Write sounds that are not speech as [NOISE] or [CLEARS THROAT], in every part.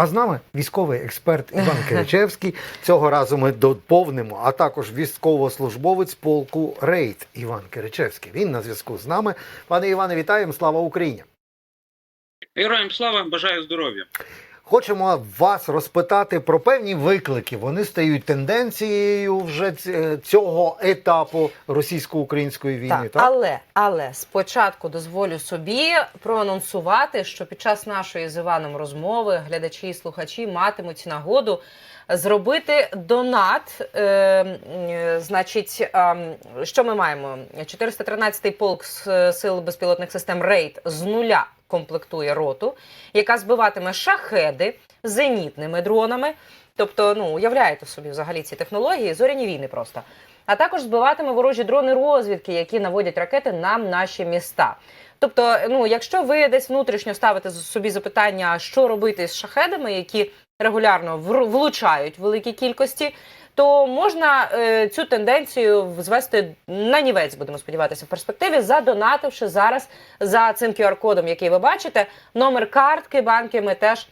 А з нами військовий експерт Іван [LAUGHS] Киричевський. Цього разу ми доповнимо, а також військовослужбовець полку Рейд Іван Киричевський. Він на зв'язку з нами. Пане Іване, вітаємо! Слава Україні! Героям слава, бажаю здоров'я. Хочемо вас розпитати про певні виклики. Вони стають тенденцією вже цього етапу російсько-української війни. Так, Так, але але спочатку дозволю собі проанонсувати, що під час нашої з Іваном розмови глядачі і слухачі матимуть нагоду зробити донат. Е, е, значить, е, що ми маємо? 413-й полк з сил безпілотних систем Рейд з нуля комплектує роту, яка збиватиме шахеди зенітними дронами. Тобто, ну уявляєте собі взагалі ці технології, зоряні війни просто. А також збиватиме ворожі дрони розвідки, які наводять ракети на наші міста. Тобто, ну якщо ви десь внутрішньо ставите собі запитання, що робити з шахедами, які регулярно влучають в великій кількості, то можна е, цю тенденцію звести на нівець, будемо сподіватися, в перспективі, задонативши зараз за цим QR-кодом, який ви бачите, номер картки банки ми теж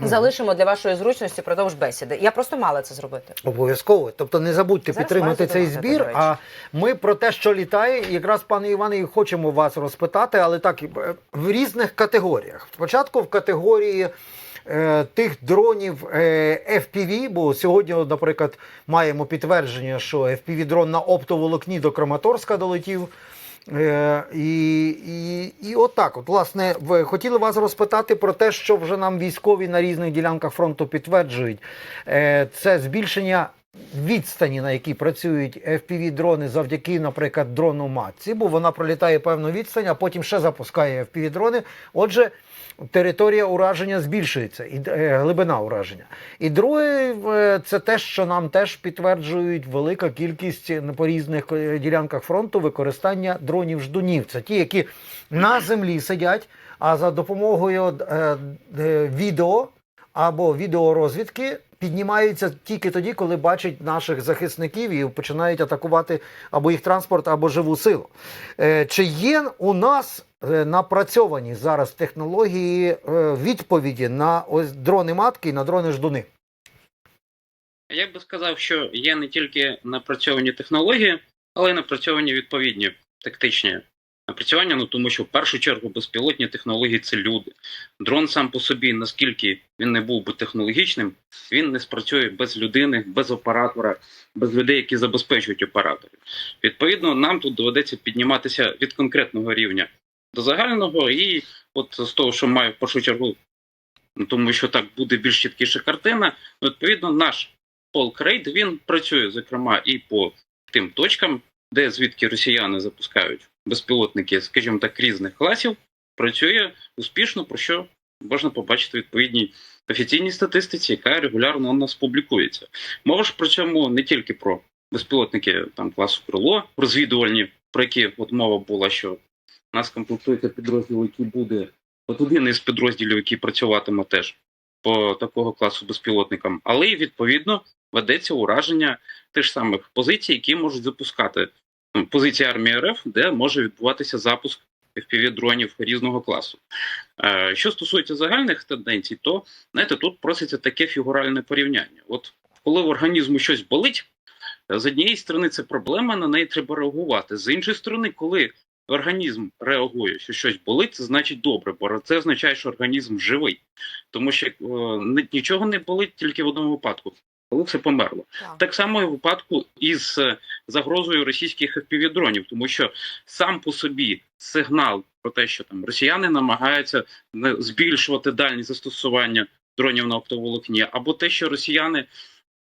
залишимо для вашої зручності продовж бесіди. Я просто мала це зробити. Обов'язково. Тобто не забудьте Зараз підтримати цей збір. А ми про те, що літає, якраз пане Іване, і хочемо вас розпитати, але так е, в різних категоріях. Спочатку в категорії. Е, Тих дронів е, FPV, бо сьогодні, наприклад, маємо підтвердження, що FPV дрон на оптоволокні до Краматорська долетів. Е, і, і, і отак, от, власне, хотіли вас розпитати про те, що вже нам військові на різних ділянках фронту підтверджують. Це збільшення відстані, на якій працюють FPV-дрони завдяки, наприклад, дрону матці, бо вона пролітає певну відстань, а потім ще запускає FPV-дрони. Отже, територія ураження збільшується, і е, глибина ураження. І друге, е, це те, що нам теж підтверджують велика кількість е, по різних ділянках фронту використання дронів ждунів. Це ті, які на землі сидять, а за допомогою відео або відеорозвідки піднімаються тільки тоді, коли бачать наших захисників і починають атакувати або їх транспорт, або живу силу. Чи є у нас напрацьовані зараз технології е, відповіді на ось дрони матки і на дрони ждуни? Я би сказав, що є не тільки напрацьовані технології, але й напрацьовані відповідні тактичні напрацювання. Ну тому що в першу чергу безпілотні технології це люди. Дрон сам по собі, наскільки він не був би технологічним, він не спрацює без людини, без оператора, без людей, які забезпечують операторів. Відповідно, нам тут доведеться підніматися від конкретного рівня до загального, і от з того, що маю в першу чергу, ну, тому що так буде більш чіткіша картина. ну, Відповідно, наш полк рейд він працює зокрема і по тим точкам, де звідки росіяни запускають безпілотники, скажімо так, різних класів, працює успішно, про що можна побачити відповідній офіційній статистиці, яка регулярно у нас публікується. Мова ж при цьому не тільки про безпілотники там класу крило, розвідувальні, про які от мова була, що нас комплектується підрозділ, який буде от один із підрозділів, який працюватиме теж по такого класу безпілотникам, але й відповідно ведеться ураження тих самих позицій, які можуть запускати позиції армії РФ, де може відбуватися запуск FPV-дронів різного класу. Е, що стосується загальних тенденцій, то знаєте, тут проситься таке фігуральне порівняння. От коли в організму щось болить, з однієї сторони це проблема, на неї треба реагувати. З іншої сторони, коли організм реагує, що щось болить, це значить добре, бо це означає, що організм живий. Тому що е, нічого не болить тільки в одному випадку, коли все померло. Так само і в випадку із е, загрозою російських FPV-дронів, тому що сам по собі сигнал про те, що там росіяни намагаються не- збільшувати дальність застосування дронів на оптоволокні, або те, що росіяни,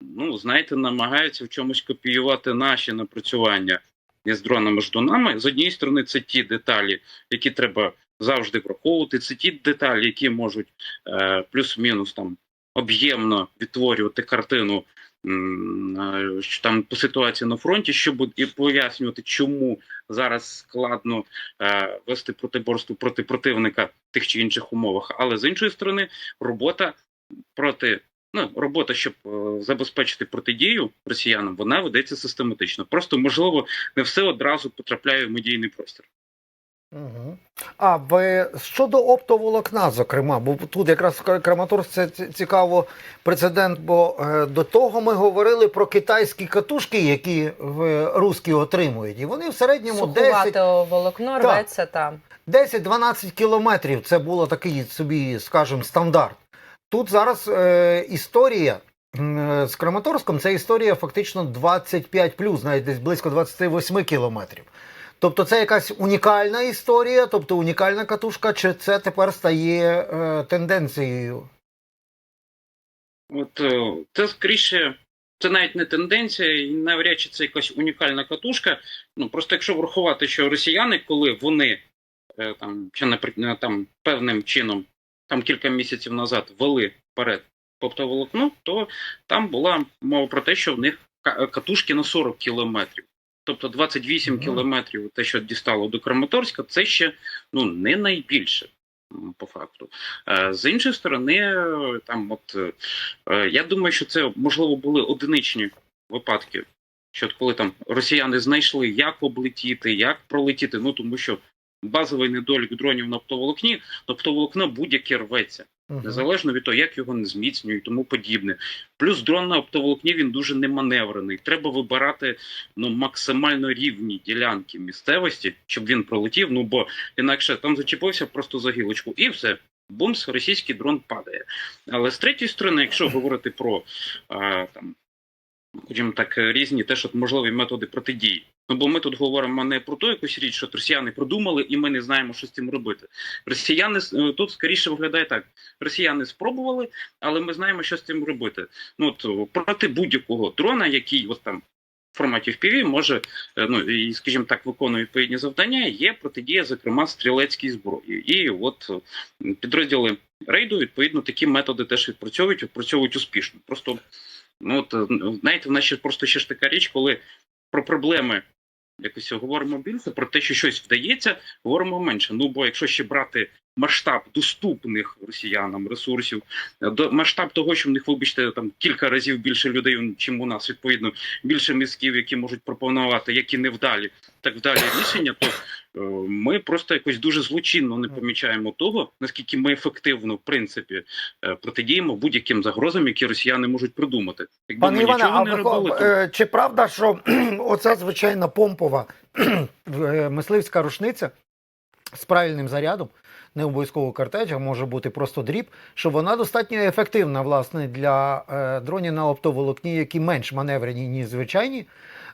ну знаєте, намагаються в чомусь копіювати наші напрацювання із дронами ждунами. З однієї сторони, це ті деталі, які треба завжди враховувати. Це ті деталі, які можуть е, плюс-мінус там об'ємно відтворювати картину е, що там по ситуації на фронті, щоб і пояснювати, чому зараз складно е, вести протиборство проти противника в тих чи інших умовах. Але з іншої сторони, робота проти. Ну, робота, щоб е, забезпечити протидію росіянам, вона ведеться систематично. Просто можливо не все одразу потрапляє в медійний простір. Угу. А ви щодо оптоволокна, зокрема, бо тут якраз в Краматорськ це ці- цікаво прецедент, бо е, до того ми говорили про китайські катушки, які в русські отримують, і вони в середньому 10, волокно рветься там. 10-12 кілометрів. Це було такий собі, скажімо, стандарт. Тут зараз е, історія м, з Краматорськом, це історія фактично 25 навіть десь близько 28 кілометрів. Тобто це якась унікальна історія, тобто унікальна катушка, чи це тепер стає е, тенденцією? От е, це скоріше, це навіть не тенденція, і навряд чи це якась унікальна катушка. Ну просто якщо врахувати, що росіяни, коли вони е, там чи наприклад там певним чином, там кілька місяців назад вели вперед оптоволокно, то там була мова про те, що в них катушки на 40 кілометрів. Тобто 28 Мгм. кілометрів, те, що дістало до Краматорська, це ще ну не найбільше по факту. Е, З іншої сторони, там, от е, я думаю, що це можливо були одиничні випадки. Що коли там росіяни знайшли, як облетіти, як пролетіти. Ну тому що базовий недолік дронів на оптоволокні, то оптоволокно будь-яке рветься, незалежно від того, як його не зміцнюють, і тому подібне. Плюс дрон на оптоволокні він дуже неманеврений. Треба вибирати ну максимально рівні ділянки місцевості, щоб він пролетів. Ну бо інакше там зачепився просто за гілочку, і все. Бумс, російський дрон падає. Але з третьої сторони, якщо говорити про а, там, скажімо так, різні теж от можливі методи протидії. Ну бо ми тут говоримо не про ту якусь річ, що росіяни продумали, і ми не знаємо, що з цим робити. Росіяни е, тут скоріше виглядає так: росіяни спробували, але ми знаємо, що з цим робити. Ну от проти будь-якого дрона, який от там. В форматі FPV може, е, ну і скажімо так, виконує відповідні завдання. Є протидія, зокрема, стрілецькій зброї. І от е, підрозділи рейду відповідно такі методи теж відпрацьовують, відпрацьовують успішно. Просто ну от е, знаєте, в нас ще просто ще ж така річ, коли про проблеми якось говоримо більше, про те, що щось вдається, говоримо менше. Ну бо якщо ще брати масштаб доступних росіянам ресурсів, е, до масштаб того, що в них, вибачте, там кілька разів більше людей, чим у нас, відповідно, більше мізків, які можуть пропонувати які невдалі, так вдалі рішення, то е, ми просто якось дуже злочинно не помічаємо того, наскільки ми ефективно, в принципі, е, протидіємо будь-яким загрозам, які росіяни можуть придумати. Якби Пане ми Іване, нічого а не робили, то чи правда, що [CLEARS THROAT] оця звичайна помпова [CLEARS THROAT] мисливська рушниця з правильним зарядом, не обов'язково картедж, а може бути просто дріб, що вона достатньо ефективна власне для е, дронів на оптоволокні, які менш маневрені, ніж звичайні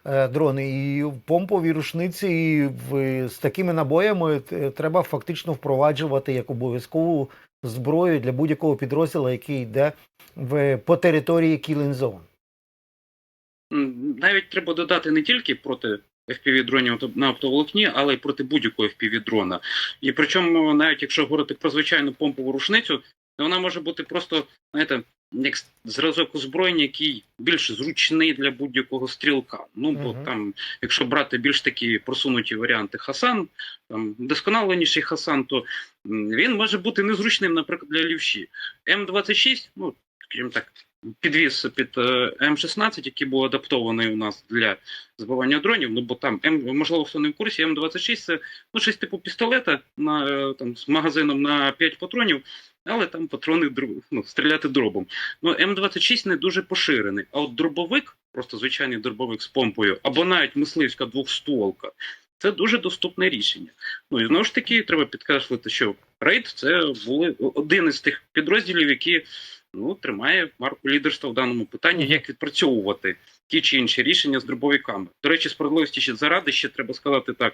е, дрони. І в помповій рушниці і з такими набоями е, треба фактично впроваджувати як обов'язкову зброю для будь-якого підрозділу, який йде в, по території. М, навіть треба додати не тільки проти fpv дронів на оптоволокні, але й проти будь-якого fpv дрона. І причому, навіть якщо говорити про звичайну помпову рушницю, то вона може бути просто, знаєте, як зразок озброєння, який більш зручний для будь-якого стрілка. Ну бо Мгм. там, якщо брати більш такі просунуті варіанти Хасан, там досконаленіший Хасан, то він може бути незручним, наприклад, для лівші. М26, ну скажімо так, підвіз під е, М16, який був адаптований у нас для збивання дронів. Ну бо там М, можливо, хто не в курсі, М26 це ну щось типу пістолета на е, там з магазином на 5 патронів. Але там патрони ну, стріляти дробом. Ну, М26 не дуже поширений. А от дробовик, просто звичайний дробовик з помпою, або навіть мисливська двохстволка, це дуже доступне рішення. Ну і знову ж таки, треба підкреслити, що рейд це були один із тих підрозділів, які ну, тримає марку лідерства в даному питанні, як відпрацьовувати ті чи інші рішення з дробовиками. До речі, справедливості ще заради ще треба сказати так.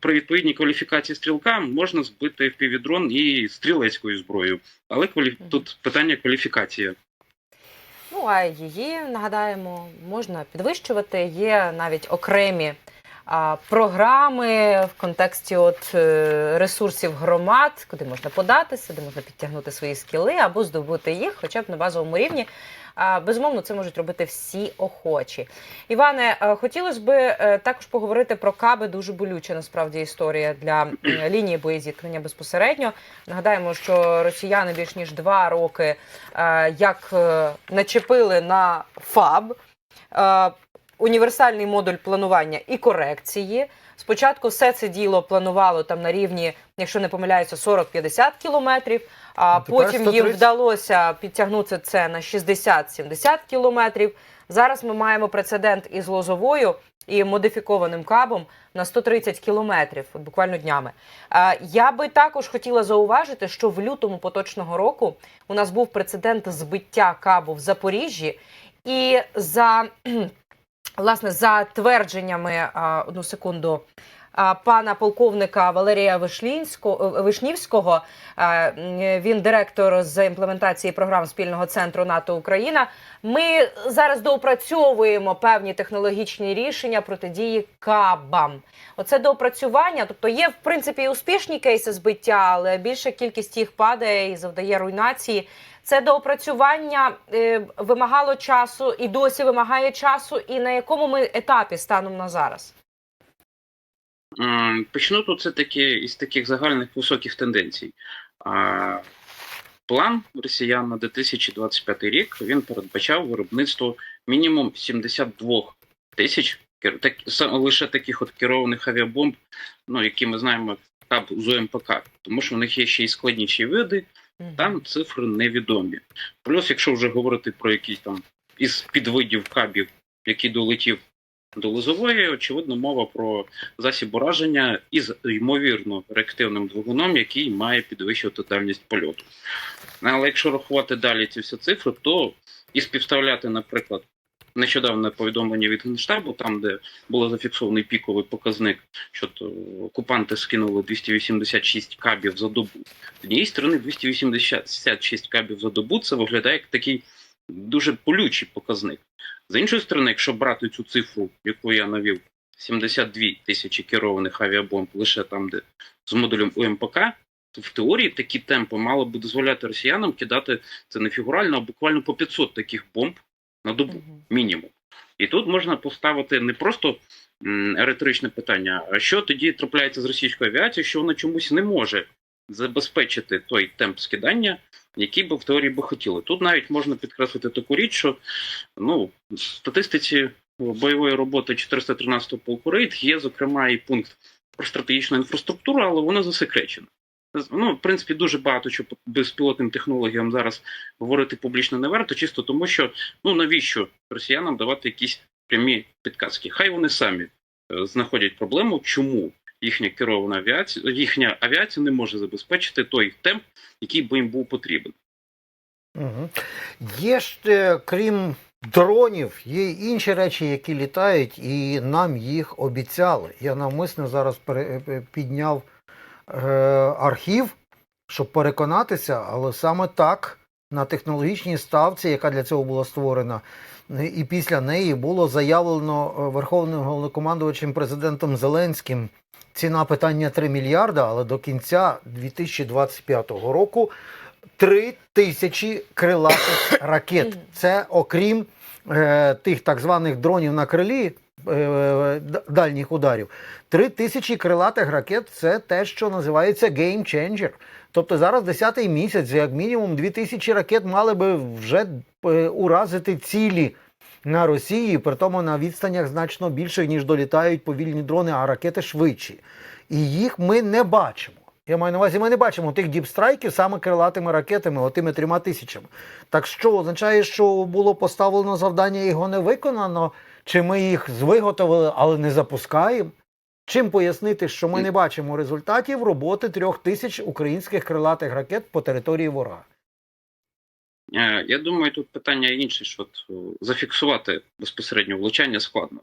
При відповідній кваліфікації стрілка можна збити впівдрон і стрілецькою зброєю, але квалі... Тут питання кваліфікації. Ну а її нагадаємо, можна підвищувати. Є навіть окремі програми в контексті от е, ресурсів громад, куди можна податися, де можна підтягнути свої скіли або здобути їх, хоча б на базовому рівні. А, безумовно, це можуть робити всі охочі. Іване, е, хотілося б е, також поговорити про каби. Дуже болюча насправді історія для лінії боєзіткнення безпосередньо. Нагадаємо, що росіяни більш ніж два роки як начепили на ФАБ універсальний модуль планування і корекції. Спочатку все це діло планувало там на рівні, якщо не помиляюся, 40-50 кілометрів. А Ну, потім їм вдалося підтягнути це на 60-70 кілометрів. Зараз ми маємо прецедент із Лозовою і модифікованим кабом на 130 кілометрів, от буквально днями. Я би також хотіла зауважити, що в лютому поточного року у нас був прецедент збиття кабу в Запоріжжі, і за власне за твердженнями одну секунду. Пана полковника Валерія Вишлінського Вишнівського, він директор з імплементації програм спільного центру НАТО Україна. Ми зараз доопрацьовуємо певні технологічні рішення протидії кабам. Оце доопрацювання. Тобто є в принципі успішні кейси збиття, але більша кількість їх падає і завдає руйнації. Це доопрацювання е, вимагало часу і досі вимагає часу. І на якому ми етапі станом на зараз? Почну тут все таки із таких загальних високих тенденцій. План росіян на 2025 рік він передбачав виробництво мінімум 72 тисяч так, лише таких от керованих авіабомб, ну які ми знаємо каб з ОМПК, тому що в них є ще й складніші види, там цифри невідомі. Плюс, якщо вже говорити про якісь там із підвидів кабів, який долетів до Лозової, очевидно, мова про засіб ураження із ймовірно реактивним двигуном, який має підвищувати дальність польоту. Ну, Але якщо рахувати далі ці всі цифри, то і співставляти, наприклад, нещодавне повідомлення від Генштабу, там, де було зафіксований піковий показник, що окупанти скинули 286 кабів за добу. З однієї сторони, 286 кабів за добу це виглядає як такий дуже болючий показник. З іншої сторони, якщо брати цю цифру, яку я навів, 72 тисячі керованих авіабомб лише там, де з модулем УМПК, то в теорії такі темпи мали би дозволяти росіянам кидати це не фігурально, а буквально по 500 таких бомб на добу мінімум. І тут можна поставити не просто риторичне питання, а що тоді трапляється з російською авіацією, що вона чомусь не може забезпечити той темп скидання, який би в теорії би хотіли. Тут навіть можна підкреслити таку річ, що ну, в статистиці бойової роботи 413-го полку рейд є, зокрема, і пункт про стратегічну інфраструктуру, але вона засекречена. Ну, в принципі, дуже багато що безпілотним технологіям зараз говорити публічно не варто, чисто тому, що ну навіщо росіянам давати якісь прямі підказки? Хай вони самі е, знаходять проблему, чому їхня керована авіація, їхня авіація не може забезпечити той темп, який би їм був потрібен. Угу. Є ж, е, крім дронів, є інші речі, які літають, і нам їх обіцяли. Я навмисно зараз е, підняв е, архів, щоб переконатися, але саме так на технологічній ставці, яка для цього була створена, і після неї було заявлено е, Верховним головнокомандувачем президентом Зеленським. Ціна питання 3 мільярда, але до кінця 2025 року 3 тисячі крилатих ракет. Це окрім е, тих так званих дронів на крилі дальніх ударів. 3 тисячі крилатих ракет це те, що називається changer. Тобто зараз 10-й місяць, як мінімум 2 тисячі ракет мали би вже е, уразити цілі. На Росії, при тому на відстанях значно більше, ніж долітають повільні дрони, а ракети швидші. І їх ми не бачимо. Я маю на увазі, ми не бачимо тих діпстрайків саме крилатими ракетами, отими трьома тисячами. Так що означає, що було поставлено завдання, його не виконано, чи ми їх виготовили, але не запускаємо? Чим пояснити, що ми не бачимо результатів роботи трьох тисяч українських крилатих ракет по території ворога? Е, Я думаю, тут питання інше, що зафіксувати безпосередньо влучання складно.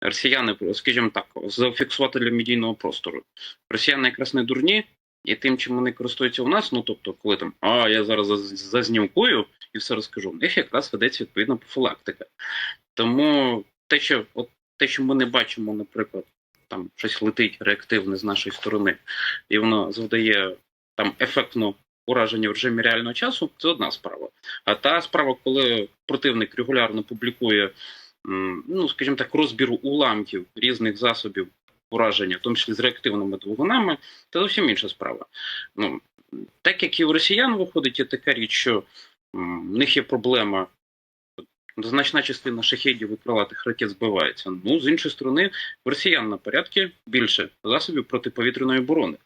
Росіяни, скажімо так, зафіксувати для медійного простору. Росіяни якраз не дурні, і тим, чим вони користуються у нас, ну тобто, коли там а я зараз заз- зазнімкую і все розкажу, в них якраз ведеться відповідна профілактика. Тому те, що от те, що ми не бачимо, наприклад, там щось летить реактивне з нашої сторони, і воно завдає там ефектно ураження в режимі реального часу, це одна справа. А та справа, коли противник регулярно публікує, ну скажімо так, розбір уламків різних засобів ураження, в тому числі з реактивними двигунами, це зовсім інша справа. Ну так як і у росіян виходить, є така річ, що в них є проблема значна частина шахедів і крилатих ракет збивається. Ну, з іншої сторони, в росіян на порядки більше засобів протиповітряної оборони.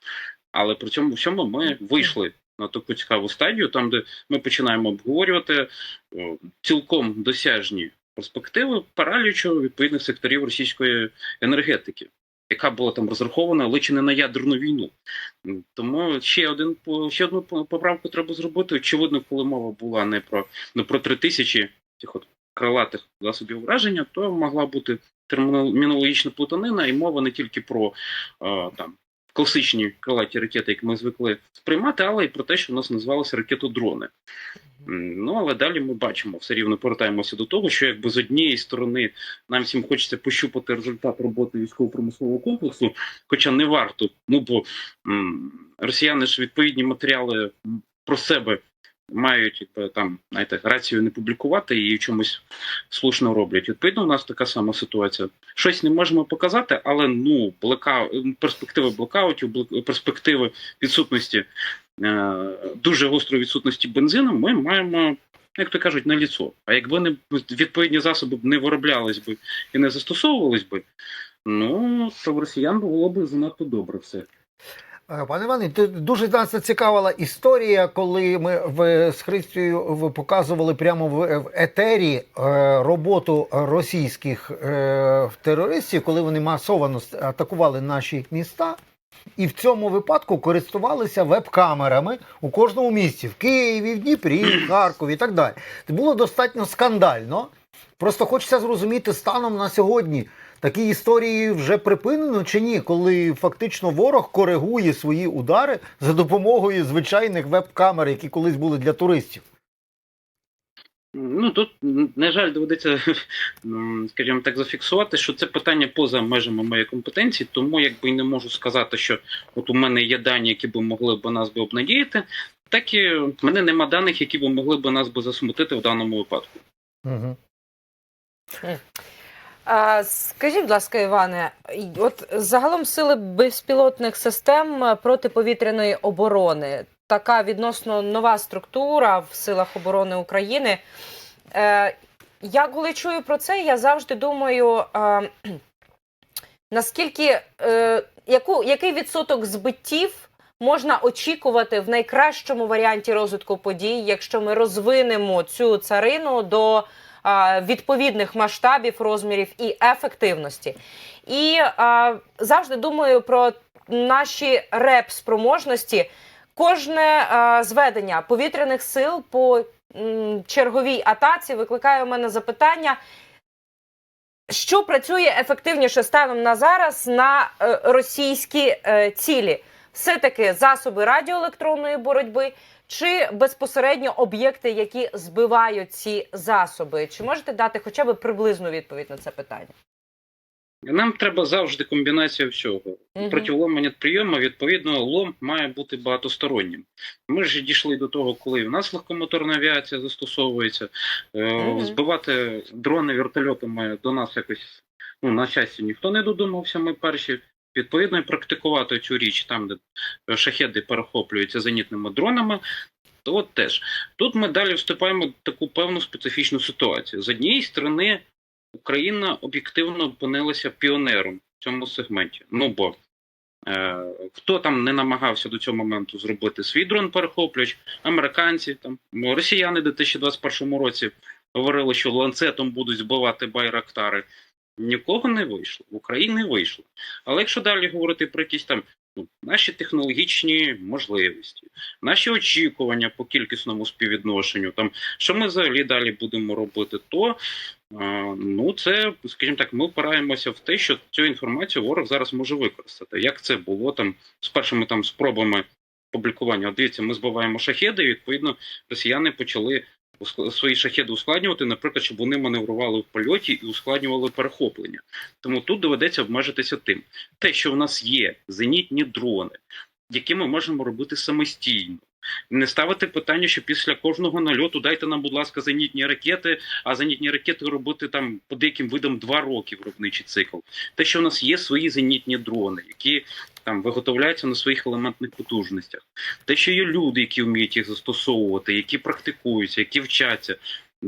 Але при цьому всьому ми вийшли на таку цікаву стадію, там, де ми починаємо обговорювати о, цілком досяжні перспективи паралічу відповідних секторів російської енергетики, яка була там розрахована лише не на ядерну війну. Тому ще один ще одну поправку треба зробити. Очевидно, коли мова була не про не про три тисячі цих от крилатих засобів враження, то могла бути термінологічна плутанина, і мова не тільки про е, там класичні крилаті ракети, які ми звикли сприймати, але й про те, що в нас називалися ракетодрони. Ну але далі ми бачимо, все рівно повертаємося до того, що якби з однієї сторони нам всім хочеться пощупати результат роботи військово-промислового комплексу, хоча не варто, ну бо м, росіяни ж відповідні матеріали про себе мають якби, там знаєте, рацію не публікувати і чомусь слушно роблять. Відповідно, у нас така сама ситуація. Щось не можемо показати, але ну блека... перспективи блекаутів, блек- перспективи відсутності е, дуже гострої відсутності бензину, ми маємо. Як то кажуть, на ліцо. А якби не відповідні засоби не вироблялись би і не застосовувались би, ну то в росіян було б занадто добре все. Е, Пане Іване, дуже нас зацікавила історія, коли ми в, з Христю показували прямо в, в етері е, роботу російських е, терористів, коли вони масово атакували наші міста. І в цьому випадку користувалися веб-камерами у кожному місті в Києві, в Дніпрі, в [CLEARS THROAT] Харкові і так далі. Це було достатньо скандально. Просто хочеться зрозуміти станом на сьогодні. Такі історії вже припинено чи ні, коли фактично ворог коригує свої удари за допомогою звичайних веб-камер, які колись були для туристів. Ну тут, на жаль, доведеться, скажімо так, зафіксувати, що це питання поза межами моєї компетенції, тому якби і не можу сказати, що от у мене є дані, які би могли б нас би обнадіяти, так і в мене нема даних, які б могли б нас би засмутити в даному випадку. Угу. А, скажіть, будь ласка, Іване, от загалом сили безпілотних систем е, протиповітряної оборони, така відносно нова структура в силах оборони України. Е, я коли чую про це, я завжди думаю, е, [CLEARS THROAT] наскільки е, яку, який відсоток збиттів можна очікувати в найкращому варіанті розвитку подій, якщо ми розвинемо цю царину до відповідних масштабів, розмірів і ефективності. І завжди думаю про наші реп-спроможності. Кожне а, зведення повітряних сил по черговій атаці викликає у мене запитання. Що працює ефективніше станом на зараз на е, російські е, цілі? Все-таки засоби радіоелектронної боротьби чи безпосередньо об'єкти, які збивають ці засоби? Чи можете дати хоча б приблизну відповідь на це питання? Нам треба завжди комбінація всього. Мгм. Проти ломання прийому, відповідно, лом має бути багатостороннім. Ми ж дійшли до того, коли в нас легкомоторна авіація застосовується. Мгм. Збивати дрони вертольотами до нас якось ну, на щастя ніхто не додумався. Ми перші. Відповідно, і практикувати цю річ там, де е, шахеди перехоплюються зенітними дронами. То от теж тут ми далі вступаємо в таку певну специфічну ситуацію. З однієї сторони, Україна об'єктивно опинилася піонером в цьому сегменті. Ну бо е, хто там не намагався до цього моменту зробити свій дрон перехоплювач, американці, там ну, росіяни в 2021 році говорили, що ланцетом будуть збивати байрактари. Нікого не вийшло, в Україні вийшло. Але якщо далі говорити про якісь там ну, наші технологічні можливості, наші очікування по кількісному співвідношенню, там що ми взагалі далі будемо робити, то Е, Ну, це, скажімо так, ми опираємося в те, що цю інформацію ворог зараз може використати. Як це було там з першими там спробами публікування? Дивіться, ми збиваємо шахеди, і відповідно росіяни почали свої шахеди ускладнювати, наприклад, щоб вони маневрували в польоті і ускладнювали перехоплення. Тому тут доведеться обмежитися тим, те, що в нас є зенітні дрони, які ми можемо робити самостійно. Не ставити питання, що після кожного нальоту дайте нам, будь ласка, зенітні ракети, а зенітні ракети робити там по деяким видам два роки виробничий цикл. Те, що у нас є свої зенітні дрони, які там виготовляються на своїх елементних потужностях, те, що є люди, які вміють їх застосовувати, які практикуються, які вчаться.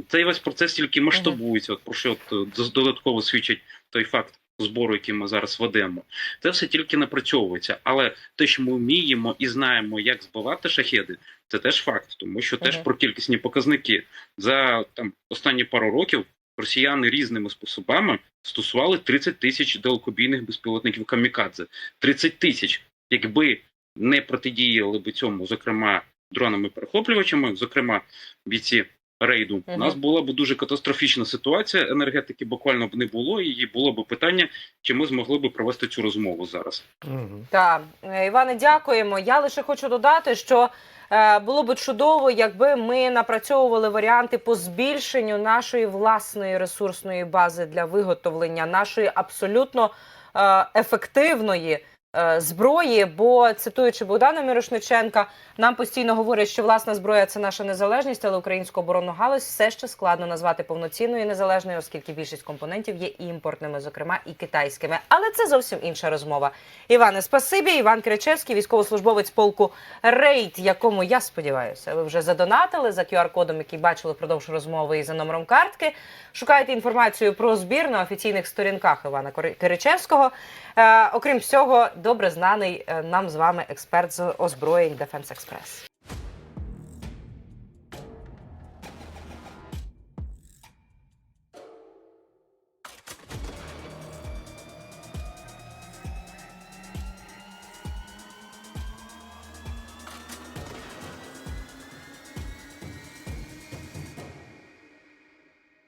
Цей весь процес тільки масштабується. От про що от, додатково свідчить той факт збору, який ми зараз ведемо. Це все тільки напрацьовується. Але те, що ми вміємо і знаємо, як збивати шахеди, це теж факт, тому що теж про кількісні показники за там останні пару років росіяни різними способами стосували 30 тисяч далекобійних безпілотників камікадзе. 30 тисяч. Якби не протидіяли би цьому, зокрема дронами-перехоплювачами, зокрема бійці рейду, у Мгм. нас була б дуже катастрофічна ситуація. Енергетики буквально б не було, і було б питання, чи ми змогли б провести цю розмову зараз. Мгм. Так, Е, Іване, дякуємо. Я лише хочу додати, що е, було би чудово, якби ми напрацьовували варіанти по збільшенню нашої власної ресурсної бази для виготовлення нашої абсолютно е, ефективної. Е, Зброї, бо цитуючи Богдана Мірошниченка, нам постійно говорять, що власна зброя це наша незалежність, але українську оборонну галузь все ще складно назвати повноцінною і незалежною, оскільки більшість компонентів є імпортними, зокрема і китайськими. Але це зовсім інша розмова. Іване, спасибі. Іван Кричевський, військовослужбовець полку Рейд, якому я сподіваюся, ви вже задонатили за QR-кодом, який бачили впродовж розмови і за номером картки. Шукайте інформацію про збір на офіційних сторінках Івана Киричевського. Е, окрім всього, добре знаний е, нам з вами експерт з озброєнь Дефенс Express.